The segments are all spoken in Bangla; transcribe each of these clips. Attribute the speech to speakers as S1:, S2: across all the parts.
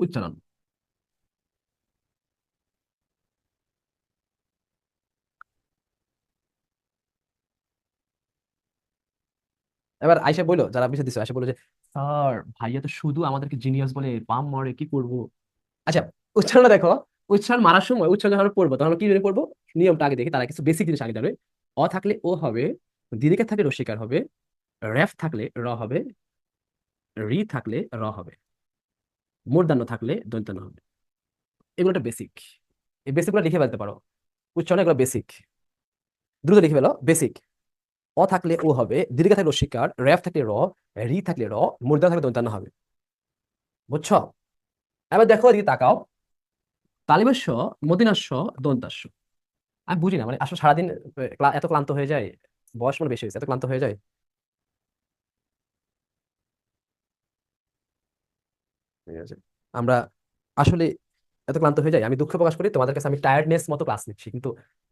S1: উচ্চারণ। এবার আইসা বলল, যারা বিষয় দিচ্ছে আইসা বলল যে, স্যার, ভাইয়া তো শুধু আমাদেরকে জিনিয়াস বলে পাম মারে, কি করব? আচ্ছা উচ্চারণটা দেখো। উচ্চারণ মারার সময় উচ্চারণ যখন পড়ব, তখন কি জন্য পড়ব? নিয়মটা আগে দেখি, তারা কিছু বেসিক জিনিস আগে জানবে। অ থাকলে ও হবে, দিদিকে থাকলে রস্বীকার হবে রেফ থাকলে র হবে, রি থাকলে র হবে। মূর্ধন্য থাকলে দন্তান্ন হবে। এগুলো একটা বেসিক এই বেসিকগুলো লিখে ফেলতে পারো। উচ্চারণ এগুলো বেসিক দ্রুত লিখে ফেলো বেসিক অ থাকলে ও হবে, দীর্ঘ থাকলে রস্বীকার রেফ থাকলে র, রি থাকলে র মূর্ধন্য থাকলে দন্তান্ন হবে। বুঝছ? এবার দেখো এদিকে তাকাও। তালিবাস্য মদিনাস্য, দন্তাস্য। আমি বুঝি না মানে আসলে সারাদিন এত ক্লান্ত হয়ে যায়? বয়স মানে বেশি হয়েছে, এত ক্লান্ত হয়ে যায়? ঠিক আছে আমরা আসলে এত ক্লান্ত হয়ে যাই, আমি দুঃখ প্রকাশ করি, তোমাদের কাছে আমি টায়ার্ডনেস মতো ক্লাস নিচ্ছি, কিন্তু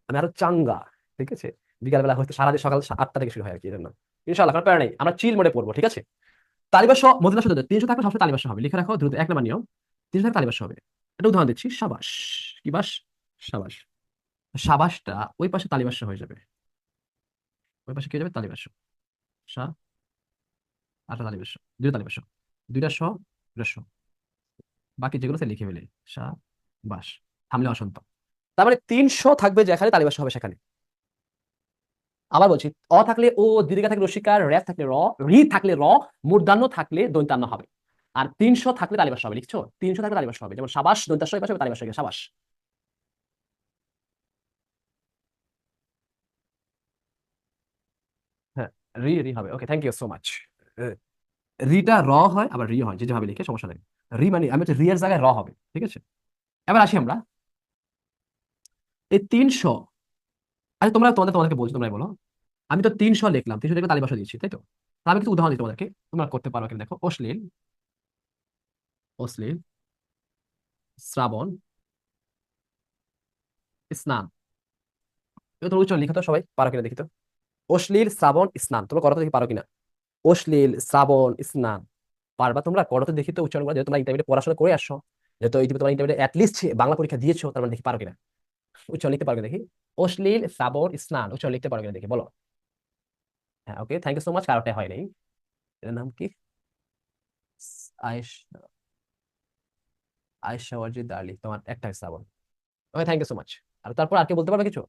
S1: আমি আরও চাঙ্গা, ঠিক আছে? বিকালবেলা হয়তো সারাদিন সকাল আটটা থেকে শুরু হয় আর কি, এজন্য। ইনশাল্লাহ কোনো প্যারা নেই, আমরা চিল মোডে পড়ব, ঠিক আছে? তালিবাস্য মদিনাস্য দন্তাস্য তিনশো থাকলে সবসময় তালিবাস্য হবে, লিখে রাখো, দ্রুত, এক নম্বর নিয়ম, তিনশো থাকলে তালিবাস হবে। একটা উদাহরণ দিচ্ছি, সাবাস, কি বাস? সাবাস। সাবাসটা ওই পাশে তালিবাস হয়ে যাবে। ওই পাশে কি যাবে? তালিবাস সা। আটটা তালিবাস্য দুটো তালিবাস্য দুইটা স দুটা স। বাকি যেগুলো সে লিখে ফেলে। সা বাস থামলে অসন্ত। তার মানে তিনশো থাকবে যেখানে তালিবাস হবে সেখানে। আবার বলছি অ থাকলে ও দীর্ঘ থাকলে রসিকার র্যাপ থাকলে র রি থাকলে র মূর্ধান্য থাকলে দৈন্তান্ন হবে। আর তিনশো থাকলে তালিবাস হবে লিখছো? তিনশো থাকলে তালিবাস হবে। যেমন সাবাস পাশে হবে, তালিবাস্য হবে, সাবাস। হ্যাঁ রি রি হবে। Okay thank you so much. Rita র হয় আবার রি হয় যেভাবে লিখে সমস্যা নেই। রি মানে আমি হচ্ছে রি এর জায়গায় র হবে, ঠিক আছে? এবার আসি আমরা। এই তিনশো আচ্ছা তোমরা তোমাদের, তোমাদেরকে বলছি, তোমরাই বলো। আমি তো তিনশো লিখলাম, তিনশো লিখে তালিবাসা দিচ্ছি তাই তো? আমি কিছু উদাহরণ দিই তোমাদেরকে, তোমরা করতে পারো কিনা দেখো। অশ্লীল অশ্লীল, শ্রাবণ, স্নান। এগুলো তোমরা উচ্চারণ লিখো তো সবাই, পারো কিনা দেখি তো। অশ্লীল, শ্রাবণ, স্নান, তোমরা করো তো দেখি পারো কিনা। অশ্লীল, শ্রাবণ, স্নান। পারবা তোমরা করো তো দেখি তো উচ্চারণ করে, যেহেতু তোমরা ইন্টারমিডিয়েট পড়াশোনা করে আসছো, যেহেতু এই তোমরা ইন্টারমিডিয়েট অ্যাটলিস্ট বাংলা পরীক্ষা দিয়েছ, তার মানে দেখি পারো কিনা। উচ্চারণ লিখতে পারো কিনা দেখি। অশ্লীল শ্রাবণ স্নান, উচ্চারণ লিখতে পারো কিনা দেখি, বলো। হ্যাঁ okay thank you so much কারোটা হয় নাই। এর নাম কি? আয়েশ, আয়েশা ওয়াজিদ আলী, তোমার একটা শ্রাবণ okay thank you so much আর তারপর আর কি বলতে পারবে কিছু?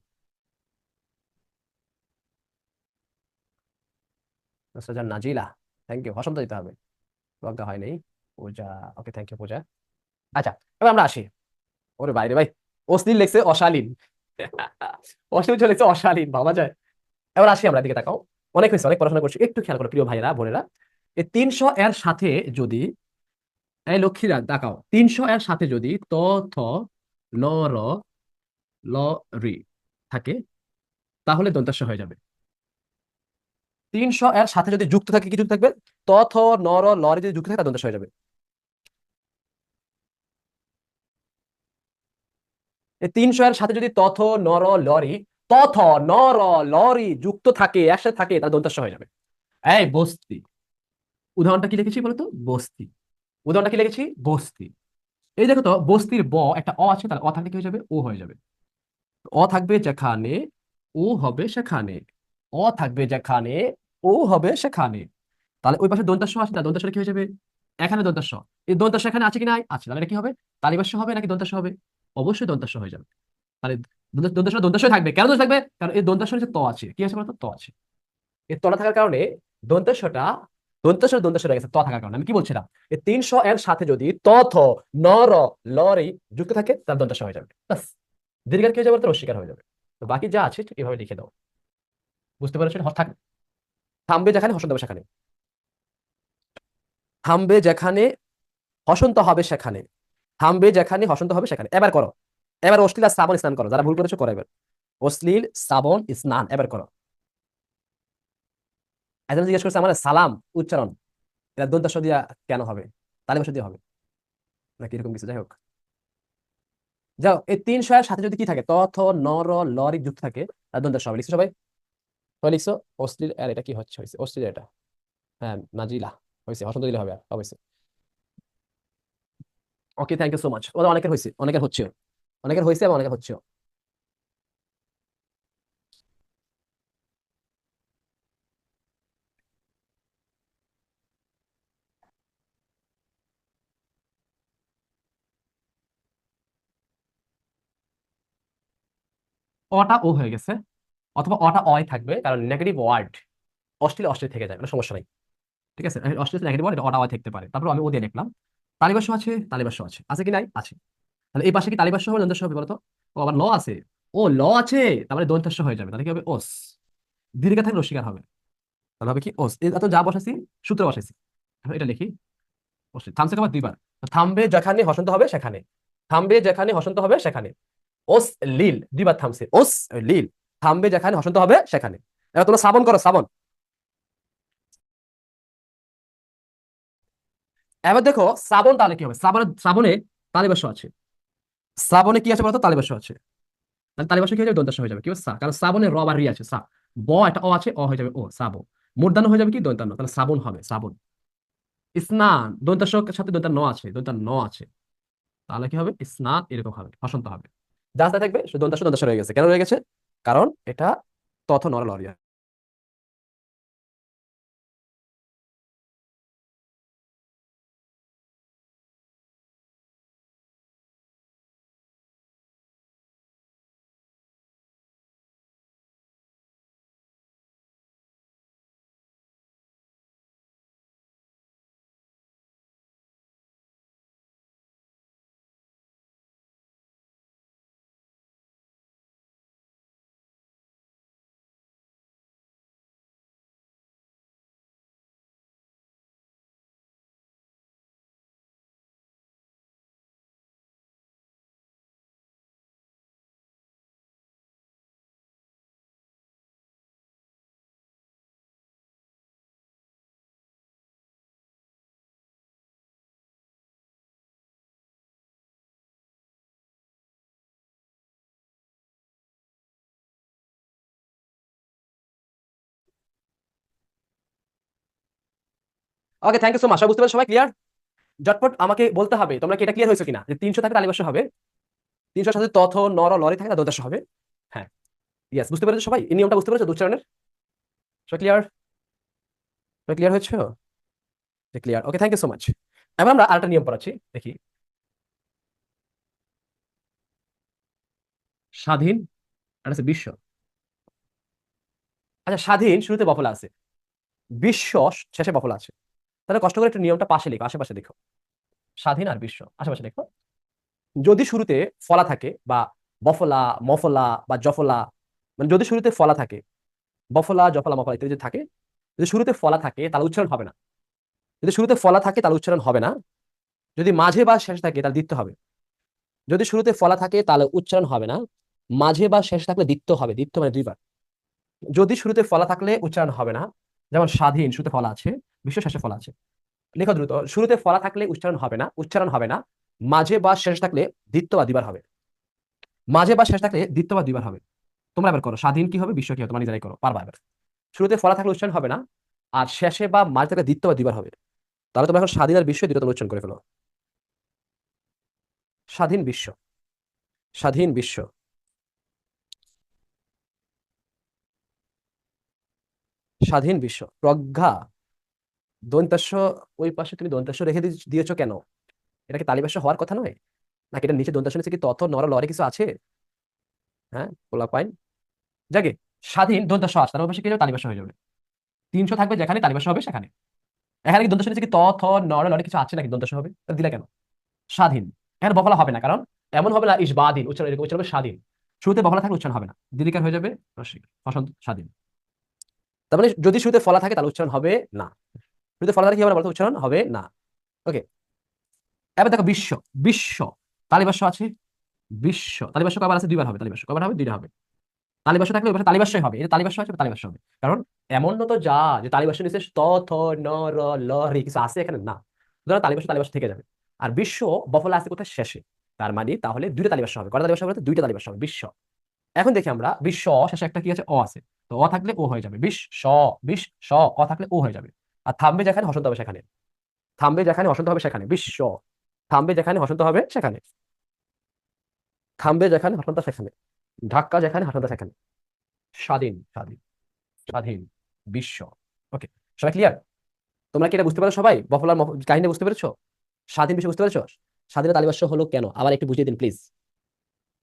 S1: নাজিলা থ্যাংক ইউ হসন্ত দিতে হবে। প্রজ্ঞা হয় নাই পূজা ওকে থ্যাংক ইউ পূজা আচ্ছা এবার আমরা আসি। ওরে বাইরে, ভাই। অশ্লীল লেখছে অশালীন। অশ্লীল চলেছে অশালীন, ভাবা যায়। এবার আসি আমরা দিকে তাকাও। অনেক হয়েছে, অনেক পড়াশোনা করছি। একটু খেয়াল করো, প্রিয় ভাইয়েরা, বোনেরা। এই তিনশো এর সাথে যদি, এই লক্ষ্মীরা তাকাও। তিনশো এর সাথে যদি ত, থ, ল, র, ল, রি থাকে, তাহলে দন্তাস্য হয়ে যাবে। তিনশো এর সাথে যদি যুক্ত থাকে, কি যুক্ত থাকবে? ত থ ন র ল রি যদি যুক্ত থাকে, তাহলে দন্তাস্য হয়ে যাবে। তিনশো এর সাথে যদি তথ, নর, লরি, তথ, নর, লরি যুক্ত থাকে, একসাথে থাকে, তাহলে দন্তাস্য হয়ে যাবে। এই বস্তি। উদাহরণটা কি লিখেছি বলতো? বস্তি। উদাহরণটা কি লিখেছি? বস্তি। এই দেখো তো, বস্তির ব, একটা অ আছে, তাহলে অ থাকলে কি হয়ে যাবে? ও হয়ে যাবে। অ থাকবে যেখানে ও হবে সেখানে। অ থাকবে যেখানে ও হবে সেখানে। তাহলে ওই পাশে দন্তাস্য আছে তাহলে দন্তাস্য কি হয়ে যাবে? এখানে দন্তাস্য। এই দন্তাস্য এখানে আছে কি নাই? আছে। তাহলে এটা কি হবে? তালিবাস্য হবে নাকি দন্তাস্য হবে? অবশ্যই দন্তাস্য হয়ে যাবে। তাহলে দন্তা- দন্তাস্য দন্তাস্য থাকবে। কেন দোষ থাকবে? কারণ এই দন্তাস্য যে ত আছে। কি আছে বলতো? ত আছে। এই তলা থাকার কারণে দন্তাস্যটা, দন্তাস্য দন্তাস্য রয়ে গেছে। ত থাকার কারণে। আমি কি বলছিলাম? এই তিনশো এর সাথে যদি ত, থ, ন, র, ল, রি যুক্ত থাকে, তাহলে দন্তাস্য হয়ে যাবে। বাস দীর্ঘার কি হয়ে যাবে তো অস্বীকার হয়ে যাবে। তো বাকি যা আছে এভাবে লিখে দাও। বুঝতে পারছ? হঠাৎ থামবে যেখানে হসন্ত হবে সেখানে। থামবে যেখানে হসন্ত হবে সেখানে। থামবে যেখানে হসন্ত হবে সেখানে। এবার করো। এবার অশ্লীল আর শ্রাবণ স্নান করো। যারা ভুল করেছ করো এবার। অশ্লীল শ্রাবণ স্নান। এবার করো। একজন জিজ্ঞেস করছে আমার সালাম, উচ্চারণ। এটা দন্তাস্য দিয়া কেন হবে? তালিবাস্য দিয়ে হবে। নাকি এরকম কিছু? যাই হোক। যাও, এই তিন শয়ের সাথে যদি কি থাকে? তথ, নর লরি যুক্ত থাকে, তার দন্তাস্য হবে। লিখছো সবাই? সবাই লিখছো অশ্লীল আর এটা কি হচ্ছে, হয়েছে অশ্লীল এটা। হ্যাঁ নাজিলা, হয়েছে দিলে হবে আর, অবশ্যই। Okay thank you so much ওদের অনেকের হয়েছে, অনেকের অনেকের হয়েছে এবং অনেকের হচ্ছে অটা ও হয়ে গেছে। অথবা অটা অয় থাকবে, কারণ নেগেটিভ ওয়ার্ড অস্ট্রেলিয়া অস্ট্রেলিয়া থেকে যায়, কোনো সমস্যা নাই। ঠিক আছে? অস্ট্রেলিয়া নেগেটিভ ওয়ার্ড এটা অটা অয় থাকতে পারে। তারপর আমি ও দিয়ে লিখলাম তালিবাস্য আছে তালিবাস্য আছে। আছে কি নাই? আছে। তাহলে এই পাশে কি তালিবাস্য হবে দন্তাস্য হবে বলতো? ও আবার ল আছে। ও, ল আছে! তারপরে দন্তাস্য হয়ে যাবে, তাহলে কি হবে? ওস। দীর্ঘ থাকলে রসিকার হবে। তাহলে হবে কি? ওস। এত যা বসাইছি, সূত্র বসাইছি। এটা লিখি। থামছে আবার দুইবার। থামবে যেখানে হসন্ত হবে, সেখানে। থামবে যেখানে হসন্ত হবে, সেখানে। ওস, লিল। দুইবার থামছে। ওস, লিল। থামবে যেখানে, হসন্ত হবে সেখানে। এবার তোমরা শ্রাবণ করো, শ্রাবণ। এবার দেখো, শ্রাবণ তাহলে কি হবে? শ্রাবণে শ্রাবণে তালিবাস্য আছে। শ্রাবণে কি আছে বলতো? তালিবাস্য আছে। তাহলে তালিবাস্য কি হয়ে যাবে? দন্তাস্য হয়ে যাবে। কি সা। কারণ শ্রাবণে র আছে, সা। ব একটা অ আছে, অ হয়ে যাবে ও শ্রাব মূর্ধন্য হয়ে যাবে কি? দন্তান্ন। তাহলে শ্রাবণ হবে, শ্রাবণ। স্নান দন্তাস্যর সাথে দন্তান ন আছে দন্তান ন আছে। তাহলে কি হবে? স্নান এরকম হবে, হসন্ত হবে। যা থাকবে সে দন্তাস্য দন্তাস্য রয়ে গেছে। কেন রয়ে গেছে? কারণ এটা তথ okay thank you so much বুঝতে পারছ সবাই? ক্লিয়ার ঝটপট আমাকে বলতে হবে, তোমরা কি এটা ক্লিয়ার হয়েছে কিনা? যে তিনশো থাকে তালিবাস্য হবে তিনশোর সাথে তথ নর লরি থাকে না দোদাস্য হবে। হ্যাঁ। ইয়েস বুঝতে পেরেছ সবাই? এই নিয়মটা বুঝতে পেরেছ দুচ্চারণের? সবাই ক্লিয়ার সবাই ক্লিয়ার হয়েছে? Clear okay thank you so much এবার আমরা আরেকটা নিয়ম পড়াচ্ছি, দেখি। স্বাধীন, আর আছে বিশ্ব। আচ্ছা স্বাধীন শুরুতে বফলা আছে। বিশ্ব শেষে বফলা আছে। তাহলে কষ্ট করে একটু নিয়মটা পাশে লিখো, আশেপাশে দেখো। স্বাধীন আর বিশ্ব, আশেপাশে দেখো। যদি শুরুতে ফলা থাকে বা বফলা, মফলা বা জফলা মানে যদি শুরুতে ফলা থাকে, বফলা, জফলা, মফলা ইত্যাদি যদি থাকে, যদি শুরুতে ফলা থাকে তাহলে উচ্চারণ হবে না। যদি শুরুতে ফলা থাকে তাহলে উচ্চারণ হবে না। যদি মাঝে বা শেষে থাকে তাহলে দিতে হবে। যদি শুরুতে ফলা থাকে তাহলে উচ্চারণ হবে না। মাঝে বা শেষে থাকলে দিত্য হবে দিত্য মানে দুইবার। যদি শুরুতে ফলা থাকলে উচ্চারণ হবে না, যেমন স্বাধীন, শুরুতে ফলা আছে বিশ্ব শেষে ফলা আছে। লেখা দ্রুত, শুরুতে ফলা থাকলে উচ্চারণ হবে না, উচ্চারণ হবে না, মাঝে বা শেষ থাকলে দ্বিত্ব বা দিবার হবে। মাঝে বা শেষ থাকলে দ্বিত্ব বা দিবার হবে। তোমরা এবার করো, স্বাধীন কি হবে, বিশ্ব কি হবে, তোমরা নিজেরাই করো, পারবা এবার। শুরুতে ফলা থাকলে উচ্চারণ হবে না, আর শেষে বা মাঝে থাকলে দ্বিত্ব বা দিবার হবে। তাহলে তোমরা এখন স্বাধীন আর বিশ্ব তোমরা উচ্চারণ করে ফেলো। স্বাধীন বিশ্ব স্বাধীন বিশ্ব। স্বাধীন বিশ্ব, প্রজ্ঞা। দন্তাস্য ওই পাশে তুমি দন্তাস্য রেখে দিয়েছ কেন? এটা কি তালিবাস্য হওয়ার কথা নয়? নাকি এটা নিচে দন্তাস্য নিচে কি তথ নর, লরে কিছু আছে? হ্যাঁ পোলা পাইন। যাকে, স্বাধীন দন্তাস্য আছে, তার পাশে কি তালিবাস্য হয়ে যাবে। তিনশো থাকবে যেখানে তালিবাস্য হবে সেখানে। এখানে কি দন্তাস্য নিচে কি তথ নর, লরে কিছু আছে নাকি দন্তাস্য হবে? তাহলে দিলা কেন? স্বাধীন। এখানে বফলা হবে না, কারণ এমন হবে না ইসবাদিন উচ্চারণ এরকম, উচ্চারণ স্বাধীন। শুরুতে বফলা থাকলে উচ্চারণ হবে না। দিদিকার হয়ে যাবে, রসিক, বসন্ত, স্বাধীন। তার মানে যদি শুরুতে ফলা থাকে, তাহলে উচ্চারণ হবে না। শুরুতে ফলা থাকে কি হবে না উচ্চারণ হবে না ওকে এবার দেখো বিশ্ব বিশ্ব তালিবাস্য আছে বিশ্ব তালিবাস্য কবার আছে দুইবার হবে তালিবাস্য কবার হবে দুইটা হবে তালিবাস্য থাকলে ওই পাশে তালিবাস্যই হবে এটা তালিবাস্য আছে তালিবাস্য হবে কারণ এমন তো যা যে তালিবাস্য নিচে ত থ ন র ল রি কিছু আছে এখানে না সুতরাং তালিবাস্য তালিবাস্য থেকে যাবে আর বিশ্ব বফলা আছে কোথায় শেষে তার মানে তাহলে দুইটা তালিবাস্য হবে কটা তালিবাস্য হবে দুইটা তালিবাস্য হবে বিশ্ব এখন দেখি আমরা বিশ্ব শেষে একটা কি আছে অ আছে তো অ থাকলে ও হয়ে যাবে বিশ স বিশ স অ থাকলে ও হয়ে যাবে আর থামবে যেখানে, হসন্ত হবে সেখানে। থামবে যেখানে, হসন্ত হবে সেখানে, বিশ্ব। থামবে যেখানে, হসন্ত হবে সেখানে। থামবে যেখানে, হসন্ত সেখানে। ধাক্কা যেখানে, হসন্ত সেখানে। স্বাধীন স্বাধীন স্বাধীন, বিশ্ব। ওকে সবাই ক্লিয়ার তোমরা কি এটা বুঝতে পারো সবাই? বফলার কাহিনী বুঝতে পেরেছ? স্বাধীন বিশ্ব বুঝতে পেরেছ? স্বাধীনের তালিবাস্য হলো কেন? আবার একটু বুঝিয়ে দিন প্লিজ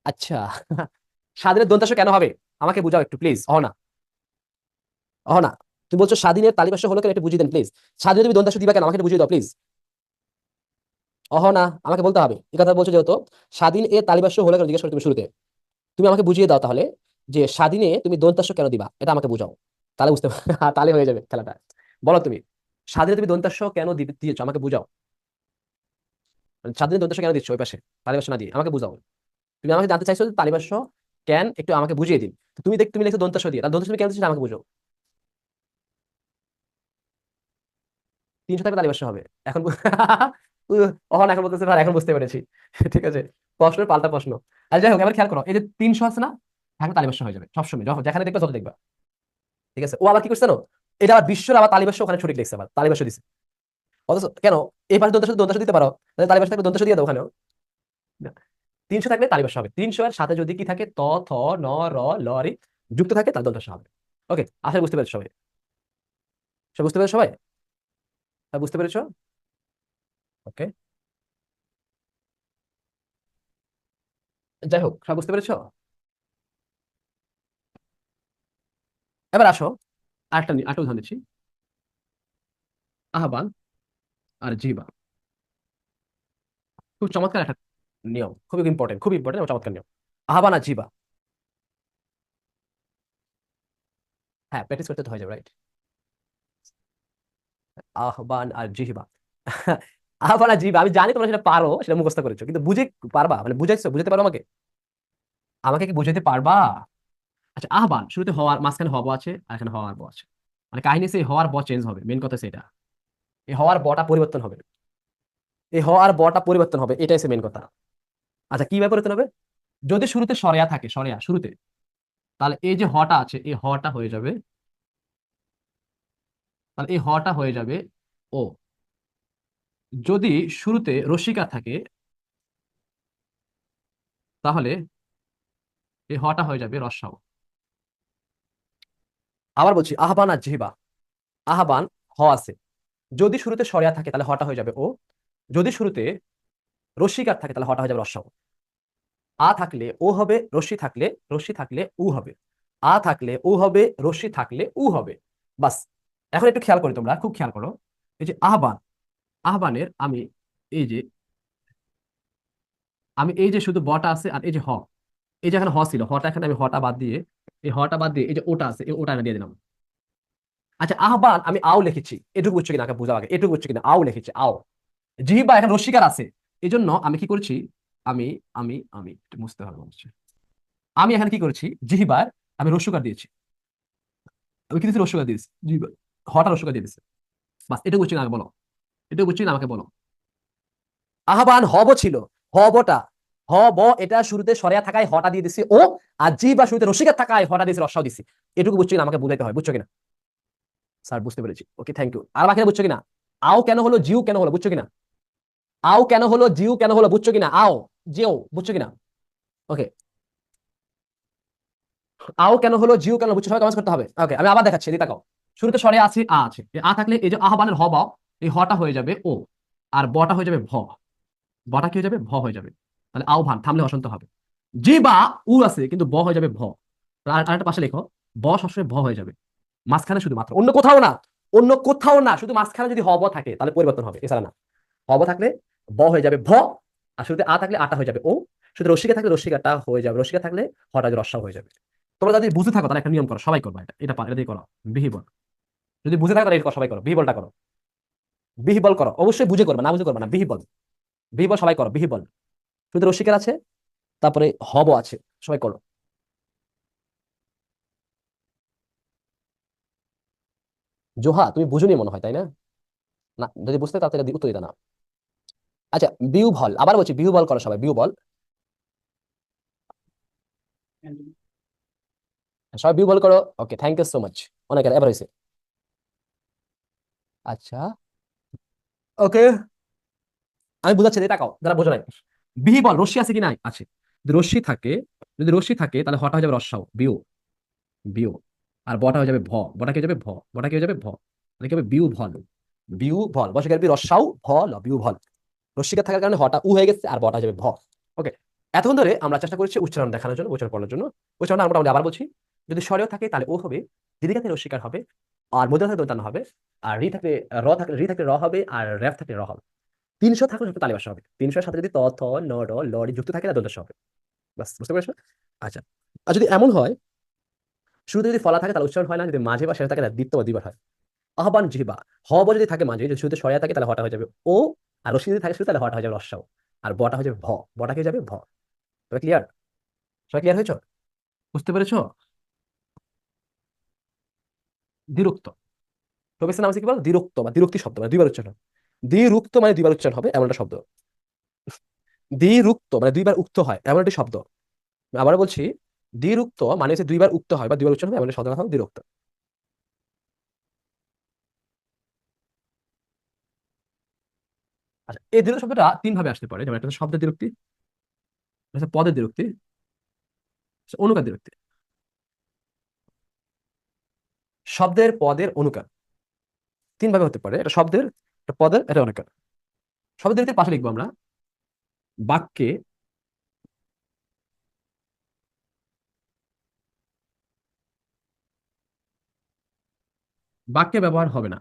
S1: আচ্ছা স্বাধীনের দন্তাস্য কেন হবে? আমাকে বুঝাও একটু প্লিজ অহ না অহ না তুমি বলছো স্বাধীনের তালিবাস্য হলো কেন? একটু বুঝিয়ে দেন প্লিজ স্বাধীনে তুমি দন্তাস্য দিবা কেন? আমাকে বুঝিয়ে দাও প্লিজ অহ, না, আমাকে বলতে হবে। এই কথা বলছো যেহেতু, স্বাধীন এর তালিবাস্য হলো কেন জিজ্ঞেস তুমি শুরুতে। তুমি আমাকে বুঝিয়ে দাও তাহলে যে স্বাধীনে তুমি দন্তাস্য কেন দিবা? এটা আমাকে বুঝাও। তাহলে বুঝতে তাহলে হয়ে যাবে খেলাটা। বলো তুমি, স্বাধীনে তুমি দন্তাস্য কেন দিয়েছ? আমাকে বুঝাও। স্বাধীনে দন্তাস্য কেন দিচ্ছ ওই পাশে? তালিবাস্য না দিয়ে, আমাকে বুঝাও। তুমি আমাকে জানতে চাইছো যে তালিবাস্য কেন? একটু আমাকে বুঝিয়ে দিন। তুমি দেখ তুমি লিখছো দন্তাস্য দিয়ে। তার দন্তাস্য কেন দিচ্ছ আমাকে বুঝাও। তিনশো টাকা তালিবাস্য হবে। এখন অহন এখন বলতেছে ভাই এখন বুঝতে পেরেছি। ঠিক আছে? প্রশ্নের পাল্টা প্রশ্ন। আর যাই হোক, এবার খেয়াল করো, এই যে তিনশো আছে না থাকলে তালিবাস্য হয়ে যাবে সবসময়। যখন যেখানে দেখবে তত দেখবা। ঠিক আছে? ও আবার কি করছে জানো? এটা আবার বিশ্বর আবার তালিবাস্য ওখানে ছড়িয়ে লিখছে আবার তালিবাস্য দিছে। অথচ কেন? এই পাশে দন্তাস্য দন্তাস্য দিতে পারো, তাহলে তালিবাস্য থাকলে দন্তাস্য দিয়ে দাও ওখানেও। তিনশো থাকলে তালিবাস্য হবে। তিনশো এর সাথে যদি কি থাকে, ত, থ, ন, র, ল, রি, যুক্ত থাকে, তাহলে দন্তাস্য হবে। ওকে, আশা বুঝতে পেরেছ সবাই। সব বুঝতে পেরেছ সবাই? বুঝতে পেরেছ ওকে যাই হোক সব বুঝতে পেরেছ এবার আসো আরেকটা আরেকটা উদাহরণ দিচ্ছি আহ্বান আর জিবা খুব চমৎকার একটা নিয়ম খুবই ইম্পর্টেন্ট খুব ইম্পর্টেন্ট চমৎকার নিয়ম আহ্বান আর জিবা হ্যাঁ প্র্যাকটিস করতে হয়ে যাবে রাইট আহ্বান আর জিহিবা। আহ্বান আর জিহিবা, আমি জানি তোমরা সেটা পারো, সেটা মুখস্থ করেছ, কিন্তু বুঝে পারবা? মানে বুঝাইছো? বুঝাতে পারো আমাকে? আমাকে কি বুঝাতে পারবা? আচ্ছা আহ্বান, শুরুতে হওয়ার, মাঝখানে হব আছে আর এখানে হওয়ার ব আছে। মানে কাহিনী সেই হওয়ার ব চেঞ্জ হবে মেন কথা সেটা। এই হওয়ার বটা পরিবর্তন হবে। এই হওয়ার বটা পরিবর্তন হবে, এটাই সে মেন কথা। আচ্ছা কীভাবে পরিবর্তন হবে? যদি শুরুতে সরেয়া থাকে, সরেয়া, শুরুতে, তাহলে এই যে হটা আছে, এই হটা হয়ে যাবে তাহলে এই হটা হয়ে যাবে ও। যদি শুরুতে রসিকা থাকে, তাহলে এই হটা হয়ে যাবে রসাও। আবার বলছি, আহ্বান আর জিহিবা। আহ্বান, হ আছে। যদি শুরুতে সরিয়া থাকে, তাহলে হটা হয়ে যাবে ও। যদি শুরুতে রসিকার থাকে, তাহলে হটা হয়ে যাবে রসাও। আ থাকলে ও হবে, রশ্মি থাকলে রশ্মি থাকলে উ হবে। আ থাকলে ও হবে, রশ্মি থাকলে উ হবে। বাস। এখন একটু খেয়াল করি তোমরা, খুব খেয়াল করো। এই যে আহ্বান, আহ্বানের আমি এই যে, আমি এই যে শুধু বটা আছে আর এই যে হ, এই যে এখানে হ ছিল, হটা এখানে আমি হটা বাদ দিয়ে, এই হটা বাদ দিয়ে এই যে ওটা আছে, এই ওটা দিয়ে দিলাম। আচ্ছা আহ্বান আমি আও লিখেছি, এটুকু বুঝছ কিনা বুঝা আগে, এটুকু বুঝছ কিনা, আও লিখেছি, আও। জিহিবা এখন রসিকার আছে এই জন্য আমি কি করছি, আমি আমি আমি, একটু বুঝতে বলছি আমি এখানে কি করেছি, জিহিবার আমি রসুকার দিয়েছি। আমি কি দিয়েছি? রসুকার দিয়েছি, জিহিবা। হঠাৎ রসুকার দিয়ে দিয়েছে বাস এটা বুঝছি না আগে বলো। এটা বুঝছি না, আমাকে বলো। আহ্বান হব ছিল, হবটা হ ব এটা শুরুতে সরিয়া থাকায় হটা দিয়ে দিছি, ও আর জি বা শুরুতে রসিকার থাকায় হটা দিয়েছি রসাও দিছি। এটুকু বুঝছি আমাকে বুঝাইতে হয়, বুঝছ কিনা? স্যার, বুঝতে পেরেছি। ওকে থ্যাংক ইউ আর বাকি বুঝছ কিনা? আও কেন হলো, জিউ কেন হলো, বুঝছ কিনা? আও কেন হলো, জিউ কেন হলো, বুঝছ কিনা? আও জিও বুঝছ কিনা? ওকে। আও কেন হলো, জিউ কেন বুঝছ সবাই কমেন্ট করতে হবে। ওকে, আমি আবার দেখাচ্ছি, এদিকে তাকাও। শুরুতে সরে আছে আ আছে। আ থাকলে এই যে আহ্বানের হ বা, এই হটা হয়ে যাবে ও। আর বটা হয়ে যাবে ভ। বটা কি হয়ে যাবে? ভ হয়ে যাবে। তাহলে আহ্বান, থামলে অসন্ত হবে। জি বা উ আছে, কিন্তু ব হয়ে যাবে ভ। আর একটা পাশে লেখো, ব সবসময় ভ হয়ে যাবে। মাঝখানে শুধু মাত্র, অন্য কোথাও না, অন্য কোথাও না, শুধু মাঝখানে যদি হব থাকে, তাহলে পরিবর্তন হবে, এছাড়া না। হব থাকলে ব হয়ে যাবে ভ, আর শুধু আ থাকলে আটা হয়ে যাবে ও। শুধু রসিকা থাকলে রসিকাটা হয়ে যাবে রসিকা থাকলে হটা রসা হয়ে যাবে। তোমরা যদি বুঝে থাকো, তাহলে একটা নিয়ম করো, সবাই করবা এটা এটা এটা দিয়ে করো বিহিবল যদি বুঝে থাকো তাহলে সবাই করো। বিহিবলটা করো। বিহিবল করো। অবশ্যই বুঝে করবে, না বুঝে করবে না। বিহিবল বিহিবল সবাই করো বিহিবল শুধু রসিকের আছে, তারপরে হব আছে, সবাই করো। জোহা, তুমি বুঝুনি মনে হয়, তাই না? না, যদি বুঝতে তাড়াতাড়ি উত্তর দিতা না। আচ্ছা বিউ বল। আবার বলছি বিউ বল করো সবাই বিউ বল। সবাই বিউ বল করো। Okay thank you so much অনেক এবার হয়েছে। আচ্ছা। ওকে। আমি বুঝাচ্ছি যে তাকাও যারা বোঝো নাই। বিহি বল, রশ্মি আছে কি নাই? আছে। যদি রশ্মি থাকে, যদি রশ্মি থাকে, তাহলে হটা হয়ে যাবে রস্যাও বিউ বিউ আর বটা হয়ে যাবে ভ, বটা কি হয়ে যাবে ভ, বটা কি হয়ে যাবে ভ? মানে কি হবে? বিউ ভল। বিউ ভল, বসে গেলে রস্যাও ভল বিউ ভল। রশ্মিকা থাকার কারণে হটা উ হয়ে গেছে, আর বটা হয়ে যাবে ভ। ওকে। এতক্ষণ ধরে আমরা চেষ্টা করেছি উচ্চারণ দেখানোর জন্য, উচ্চারণ করার জন্য। উচ্চারণ আমরা আবার বলছি। যদি স্বরেও থাকে, তাহলে ও হবে। দীর্ঘাতে রস্বীকার হবে। আর মধ্যে থাকলে দন্তান্ন হবে, আর রি থাকলে, র থাকলে রি থাকলে র হবে, আর র্যাফ থাকলে র হবে। তিনশো থাকলে সব তালিবাসা হবে তিনশোর সাথে যদি ত, থ, ন, র, ল যুক্ত থাকে না দন্তাস হবে বাস, বুঝতে পেরেছ? আচ্ছা। আর যদি এমন হয়, শুরুতে যদি ফলা থাকে, তাহলে উচ্চারণ হয় না, যদি মাঝে বা শেষে থাকে, তাহলে দ্বিত্ব বা হয়। আহ্বান জিহ্বা। হব যদি থাকে মাঝে, যদি শুরুতে সরিয়া থাকে, তাহলে হটা হয়ে যাবে ও, আর রশ্মি যদি থাকে শুরু তাহলে হটা হয়ে যাবে রস্যাও আর বটা হয়ে যাবে ভ। বটা হয়ে যাবে? ভ। তবে ক্লিয়ার সবাই ক্লিয়ার হয়েছ? বুঝতে পেরেছ? দ্বিরুক্ত। প্রফেসর নাম আছে কি বল? দ্বিরুক্ত বা দ্বিরুক্তি শব্দ মানে দুইবার উচ্চারণ। দ্বিরুক্ত মানে দুইবার উচ্চারণ হবে এমন একটা শব্দ। দ্বিরুক্ত মানে দুইবার উক্ত হয় এমন একটি শব্দ। আবার বলছি, দ্বিরুক্ত মানে হচ্ছে দুইবার উক্ত হয় বা দুইবার উচ্চারণ হবে এমন একটা শব্দ হবে দ্বিরুক্ত। আচ্ছা এই দ্বিরুক্ত শব্দটা তিন ভাবে আসতে পারে। যেমন একটা শব্দের দ্বিরুক্তি পদের দ্বিরুক্তি অনুকার দ্বিরুক্তি। শব্দের পদের অনুকার। তিন ভাবে হতে পারে, এটা শব্দের, এটা পদের, এটা অনুকার। শব্দের পাশে লিখব আমরা। বাক্যে বাক্যে ব্যবহার হবে না।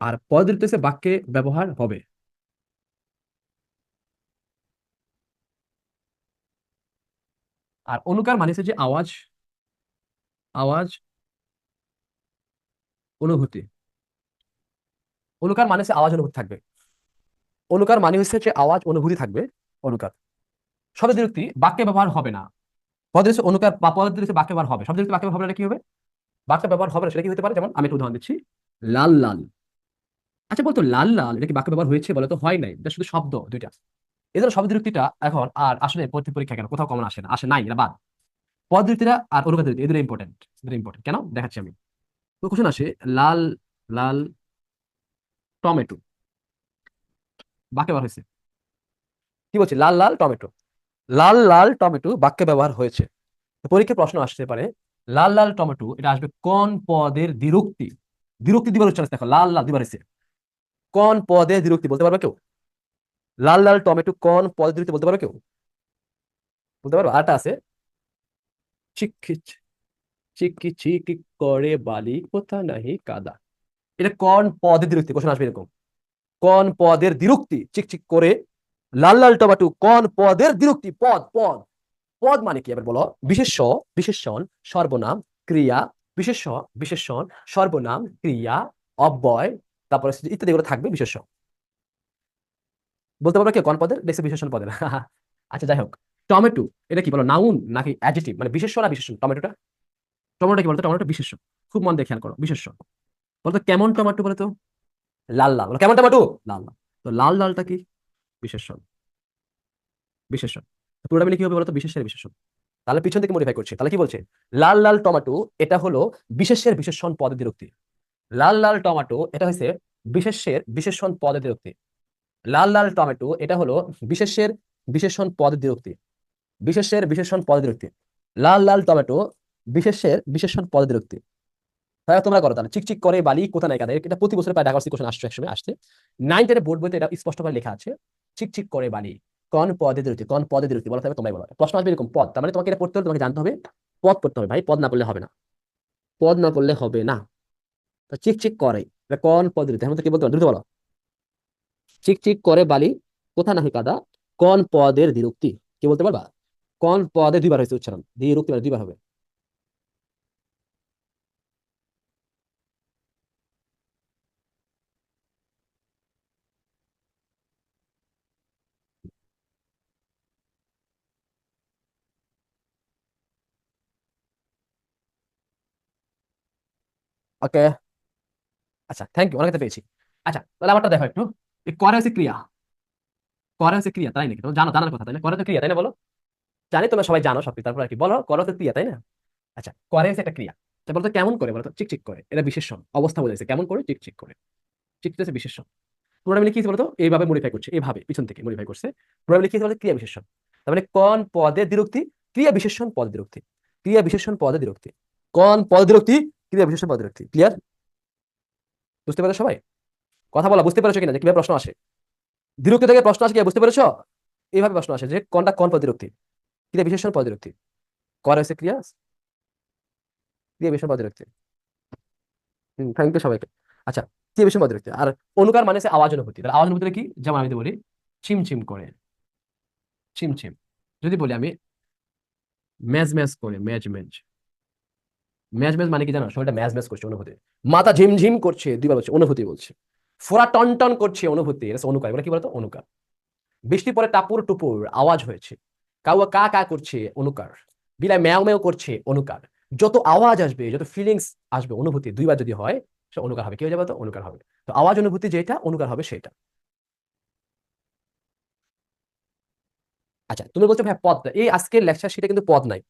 S1: আর পদের দ্বিরুক্তি বাক্যে ব্যবহার হবে। আর অনুকার মানে হচ্ছে যে আওয়াজ আওয়াজ অনুভূতি। অনুকার মানে হচ্ছে আওয়াজ অনুভূতি থাকবে। অনুকার মানে হচ্ছে যে আওয়াজ অনুভূতি থাকবে, অনুকার। শব্দ বিরক্তি বাক্যে ব্যবহার হবে না। পদের অনুকার বা পদের হচ্ছে বাক্যে ব্যবহার হবে। শব্দ বিরক্তি বাক্যে ব্যবহার হলে কি হবে? বাক্যে ব্যবহার হবে সেটা কি হতে পারে? যেমন আমি একটা উদাহরণ দিচ্ছি। লাল লাল। আচ্ছা বলতো লাল লাল, এটা কি বাক্যে ব্যবহার হয়েছে বলে তো? হয় নাই। এটা শুধু শব্দ দুইটা। এই ধরনের শব্দ বিরক্তিটা এখন আর আসলে পরীক্ষা কেন? কোথাও কমন আসে না। আসে নাই, এটা বাদ। পদ বিরক্তিটা আর অনুকার বিরক্তি এদের ইম্পর্টেন্ট এদের ইম্পর্টেন্ট কেন? দেখাচ্ছি আমি। কোশ্চেন আসে, লাল লাল, টমেটো। বাক্যে ব্যবহার হয়েছে। কি বলছি? লাল লাল, টমেটো। লাল লাল, টমেটো বাক্যে ব্যবহার হয়েছে। পরীক্ষায় প্রশ্ন আসতে পারে, লাল লাল, টমেটো, এটা আসবে কোন পদের দ্বিরুক্তি? দ্বিরুক্তি দিবার উচ্চারণ দেখো, লাল লাল, দিবার হয়েছে। কোন পদের দ্বিরুক্তি বলতে পারবে কেউ? লাল লাল, টমেটো কোন পদের দ্বিরুক্তি বলতে পারবে কেউ? বলতে পারব? আরটা আছে চিকি চিকি চিকি করে বালি, কোথা নাহি কাদা। এটা কোন পদের দ্বিরুক্তি কোশ্চেন আসবে এরকম। কোন পদের দ্বিরুক্তি চিকচিক করে লাল লাল টমেটো, কোন পদের দ্বিরুক্তি, পদ পদ। পদ মানে কি? এবার বলো। বিশেষ্য বিশেষণ সর্বনাম, ক্রিয়া, বিশেষ্য বিশেষণ সর্বনাম, ক্রিয়া, অব্যয়, তারপরে ইত্যাদি এগুলো থাকবে বিশেষ্য। বলতে পারব কি? কোন পদের? দেখছে বিশেষণ পদের। আচ্ছা যাই হোক। টমেটো, এটা কি বলো? নাউন নাকি অ্যাডজেক্টিভ মানে বিশেষ্য না বিশেষণ টমেটোটা? টমেটো কি বলতো? টমেটো বিশেষ্য। খুব মন দিয়ে খেয়াল করো, বিশেষ্য। বলতো কেমন টমেটো বলতো? লাল লাল। কেমন টমেটো? লাল লাল। তো লাল লালটা কি? বিশেষণ বিশেষণ পুরোটা মিলে কি হবে বলতো? বিশেষের বিশেষণ তাহলে পিছন থেকে মডিফাই করছে। তাহলে কি বলছে? লাল লাল টমেটো, এটা হলো বিশেষের বিশেষণ পদের বিরক্তি। লাল লাল টমেটো, এটা হচ্ছে বিশেষের বিশেষণ পদের বিরক্তি। লাল লাল টমেটো, এটা হলো বিশেষের বিশেষণ পদের বিরক্তি। বিশেষের বিশেষণ পদের বিরক্তি। লাল লাল টমেটো বিশেষের বিশেষণ পদের বিরক্তি। তাহলে তোমরা করো তাহলে। চিকচিক করে বালি কোথা নাই কাদা এটা প্রতি বছর প্রায় ঢাকা কোশ্চেন আসছে একসময় আসছে। নাইন টেনের বোর্ড বইতে এটা স্পষ্ট করে লেখা আছে, চিকচিক করে বালি, কোন পদে দ্রুতি কোন পদে দ্রুতি বলা থাকবে তোমায় বলা। প্রশ্ন আসবে এরকম পদ, তার মানে তোমাকে এটা পড়তে হলে তোমাকে জানতে হবে, পদ পড়তে হবে ভাই, পদ না পড়লে হবে না। পদ না পড়লে হবে না। তো চিকচিক করে, এটা কোন পদ দ্রুতি এখন কি বলতে দ্রুত বলো। চিকচিক করে বালি, কোথা নাহি কাদা, কোন পদের দ্বিরুক্তি কি বলতে পারবা? কোন পদে দুইবার হয়েছে উচ্চারণ। দ্বিরুক্তি মানে দুইবার হবে। ওকে আচ্ছা থ্যাংক ইউ অনেক ক্ষেত্রে পেয়েছি। আচ্ছা তাহলে আমারটা দেখো একটু। করে হচ্ছে ক্রিয়া করে হচ্ছে ক্রিয়া তাই নাকি? জানো জানার কথা তাই না? করে তো ক্রিয়া তাই না বলো? জানি তোমরা সবাই জানো সব কিছু, তারপর আর কি। বলো করে তো ক্রিয়া তাই না? আচ্ছা করে হচ্ছে একটা ক্রিয়া তা বলতো কেমন করে বলতো চিকচিক করে এটা বিশেষণ অবস্থা বোঝাইছে কেমন করে চিকচিক করে। চিকচিক হচ্ছে বিশেষণ। মিলে কি বলতো? এইভাবে মডিফাই করছে এইভাবে পিছন থেকে মডিফাই করছে। মিলে কি বলতো? ক্রিয়া বিশেষণ। তার মানে কোন পদে দ্বিরুক্তি ক্রিয়া বিশেষণ পদ দ্বিরুক্তি ক্রিয়া বিশেষণ পদে দ্বিরুক্তি কোন পদ দ্বিরুক্তি ক্রিয়া বিশেষণ পদ দ্বিরুক্তি ক্লিয়ার বুঝতে পারছ সবাই? কথা বলা বুঝতে পেরেছ কিনা যে কীভাবে প্রশ্ন আসে? দ্বিরুক্তি থেকে প্রশ্ন আসে কি? বুঝতে পেরেছ? এইভাবে প্রশ্ন আসে যে কোনটা কোন পদ দ্বিরুক্তি ক্রিয়া বিশেষণ পদ দ্বিরুক্তি করা হয়েছে ক্রিয়া? ক্রিয়া বিশেষণ পদ দ্বিরুক্তি হুম থ্যাংক ইউ সবাইকে। আচ্ছা ক্রিয়া বিশেষণ পদ দ্বিরুক্তি আর অনুকার মানে হচ্ছে আওয়াজ অনুভূতি। তাহলে আওয়াজ অনুভূতি কি? যেমন আমি বলি চিমচিম করে। চিমচিম যদি বলি আমি, ম্যাজ ম্যাজ করে, ম্যাজ ম্যাজ। ম্যাজ ম্যাজ মানে কি জানো? শরীরটা ম্যাজ ম্যাজ করছে অনুভূতি। মাথা ঝিমঝিম করছে দুইবার বলছে, অনুভূতি বলছে। ফোরা টন টন করছে অনুভূতি, এটা অনুকার। এগুলো কি বলতো? অনুকার। বৃষ্টি পরে টাপুর টুপুর আওয়াজ হয়েছে। কাউয়া কা কা করছে অনুকার। বিলাই ম্যাও ম্যাও করছে অনুকার। যত আওয়াজ আসবে, যত ফিলিংস আসবে অনুভূতি দুইবার যদি হয়, সে অনুকার হবে। কি হয়ে যাবে তো অনুকার হবে। তো আওয়াজ অনুভূতি যেটা, অনুকার হবে সেটা। আচ্ছা তুমি বলছো ভাই, পদ এই আজকের লেকচার সেটা কিন্তু পদ নাই।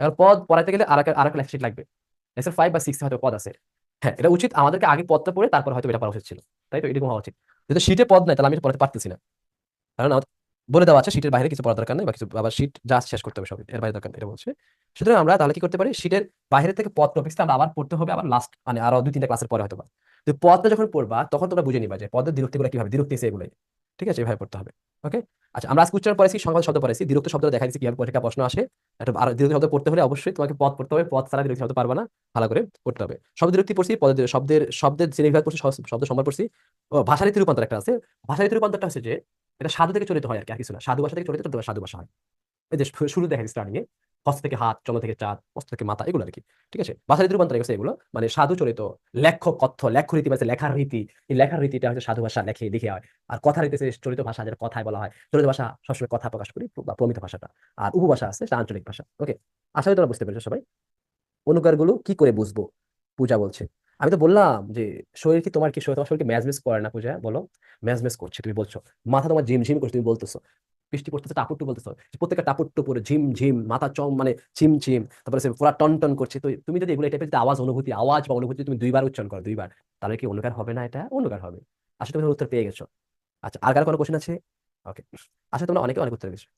S1: এবার পদ পড়াইতে গেলে আর আর একটা লেকচার শিট লাগবে। লেকচার ফাইভ বা সিক্স হয়তো পদ আছে। হ্যাঁ এটা উচিত আমাদেরকে আগে পদটা পড়ে তারপর হয়তো এটা পড়া উচিত ছিল। তাই তো? এরকম হওয়া উচিত। যেহেতু শিটে পদ নাই, তাহলে আমি পড়াতে পারতেছি না। কারণ আমাদের বলে দেওয়া আছে শীটের বাইরে কিছু পড়ার দরকার নেই বা কিছু আবার শীট যা শেষ করতে হবে সব এর বাইরে দরকার এটা বলছে। সুতরাং আমরা তাহলে কি করতে পারি? শীটের বাইরে থেকে পদ টপিক্সটা আমরা আবার পড়তে হবে, আবার লাস্ট মানে আরও দুই, তিনটা ক্লাসের পরে হয়তো বা তো পদটা যখন পড়বা, তখন তোমরা বুঝে নিবা যে পদের বিরক্তিগুলো কীভাবে এসে এগুলোই। ঠিক আছে? এভাবে পড়তে হবে। ওকে আচ্ছা আমরা আজকে উচ্চারণ পড়েছি সংবাদ শব্দ পড়েছি বিরক্ত শব্দ দেখা দিচ্ছি কীভাবে পরীক্ষা প্রশ্ন আসে। একটা শব্দ পড়তে হলে অবশ্যই তোমাকে পদ পড়তে হবে পদ ছাড়া বিরক্তি শব্দ পারবা না, ভালো করে পড়তে হবে। শব্দ পড়ছি, পদের শব্দের শব্দের শ্রেণি বিভাগ পড়ছি, শব্দ- সম্ভার পড়ছি। ভাষারীতি রূপান্তর একটা আছে। ভাষারীতি রূপান্তরটা হচ্ছে যে, এটা সাধু থেকে চলিত হয় আর কি কিছু না। সাধু ভাষা থেকে চলিত সাধু ভাষা হয়। এই যে শুরু দেখা স্টার্টিং এ। হস্ত থেকে হাত চন্দ্র থেকে চাঁদ হস্ত থেকে মাথা, এগুলো আর কি ঠিক আছে? ভাষারীতি রূপান্তর গেছে এগুলো মানে সাধু চলিত লেখ্য কথ্য লেখ্য রীতি মানে লেখার রীতি, এই লেখার রীতিটা হচ্ছে সাধু ভাষা লেখে, লিখে হয়। আর কথা রীতি চলিত ভাষা যেটা কথায় বলা হয়, চলিত ভাষা সবসময় কথা প্রকাশ করি, বা প্রমিত ভাষাটা। আর উপভাষা আছে, সেটা আঞ্চলিক ভাষা, ওকে? আশা করি তোমরা বুঝতে পেরেছ সবাই। অনুকারগুলো কি করে বুঝব? পূজা বলছে। আমি তো বললাম যে, শরীর কি তোমার কি শরীর, তোমার শরীরকে ম্যাজমেজ করে না পূজা? বলো, ম্যাজমেজ করছে, তুমি বলছো। মাথা তোমার ঝিম ঝিম করছে, তুমি বলতেছো। বৃষ্টি পড়তেছে টাপুট্টু বলতেছো প্রত্যেকটা টাপুট্টু পরে ঝিম ঝিম, মাথা চম মানে ঝিম ঝিম তারপরে সে পুরা টন টন করছে। তো তুমি যদি এগুলো টাইপের যদি আওয়াজ, অনুভূতি, আওয়াজ বা অনুভূতি তুমি দুইবার উচ্চারণ করো, দুইবার, তাহলে কি অনুকার হবে না এটা? অনুকার হবে? আসলে তুমি উত্তর পেয়ে গেছো। আচ্ছা আর কার কোনো কোশ্চেন আছে? ওকে আসলে তোমরা অনেকে অনেক উত্তর গেছো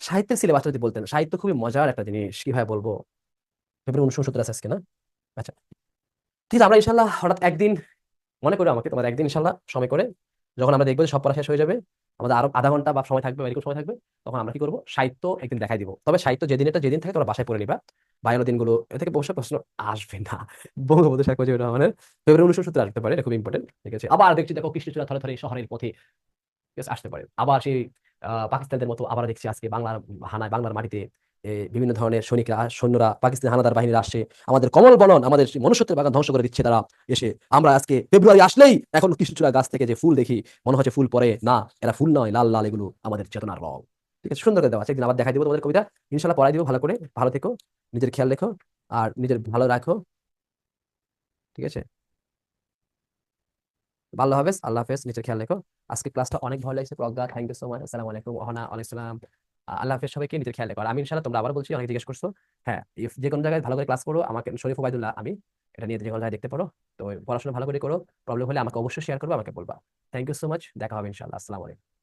S1: সাহিত্যের সিলেবাসটা যদি বলতেন, সাহিত্য খুবই মজার একটা জিনিস, কীভাবে বলব? ফেব্রুয়ারি উনিশশো সত্তর আছে আজকে, না? আচ্ছা। ঠিক আছে, আমরা ইনশাল্লাহ হঠাৎ একদিন, মনে করো আমাকে তোমার একদিন ইনশাল্লাহ সময় করে যখন আমরা দেখব যে সব পড়া শেষ হয়ে যাবে, আমাদের আরও আধা ঘণ্টা বা সময় থাকবে এরকম সময় থাকবে, তখন আমরা কি করব? সাহিত্য একদিন দেখাই দিব। তবে সাহিত্য যেদিন এটা যেদিন থাকে তোমরা বাসায় পড়ে নিবা। বায়ানো দিনগুলো এ থেকে অবশ্যই প্রশ্ন আসবে না। বঙ্গবন্ধু শেখ মুজিবুর রহমানের ফেব্রুয়ারি উনিশশো সত্তর আসতে পারে খুব ইম্পর্টেন্ট ঠিক আছে? আবার দেখছি, দেখো কৃষ্ণচূড়া থরে থরে শহরের পথে আসতে পারে। আবার সেই পাকিস্তানদের মতো আবার দেখছি আজকে বাংলার হানায়, বাংলার মাটিতে বিভিন্ন ধরনের সৈনিকরা, সৈন্যরা, পাকিস্তান হানাদার বাহিনীরা আসছে। আমাদের কমল বলন আমাদের মনুষ্যত্বের বাগান ধ্বংস করে দিচ্ছে তারা। এসে আমরা আজকে ফেব্রুয়ারি আসলেই এখন কৃষ্ণচূড়া গাছ থেকে যে ফুল দেখি, মনে হচ্ছে ফুল পরে না, এরা ফুল নয়, লাল লাল, এগুলো আমাদের চেতনার রং। ঠিক আছে, সুন্দর করে দেওয়া আছে। একদিন আবার দেখাই দিব তোমাদের কবিতা। ইনশাল্লাহ পড়াই দিব ভালো করে। ভালো থেকো, নিজের খেয়াল রেখো, আর নিজের ভালো রাখো। ঠিক আছে? ভালো হাফেজ, আল্লাহ হাফেজ, নিজের খেয়াল রেখো। আজকে ক্লাসটা অনেক ভালো লাগছে। Pragya thank you so much আসসালামু আলাইকুম ওহানা আলাইকুম সালাম। আল্লাহ হাফেজ সবাইকে নিজের খেয়াল রেখো আমি ইনশাল্লাহ তোমরা আবার বলছি, অনেক জিজ্ঞেস করছ হ্যাঁ যে কোনো জায়গায় ভালো করে ক্লাস করো আমাকে শরীফ ওবায়দুল্লাহ, আমি এটা নিয়ে যে কোনো জায়গায় দেখতে পারো। তো পড়াশোনা ভালো করে করো প্রবলেম হলে আমাকে অবশ্যই শেয়ার করব, আমাকে বলবা। থ্যাংক ইউ সো মাচ দেখা হবে ইনশাল্লাহ আসসালামু আলাইকুম।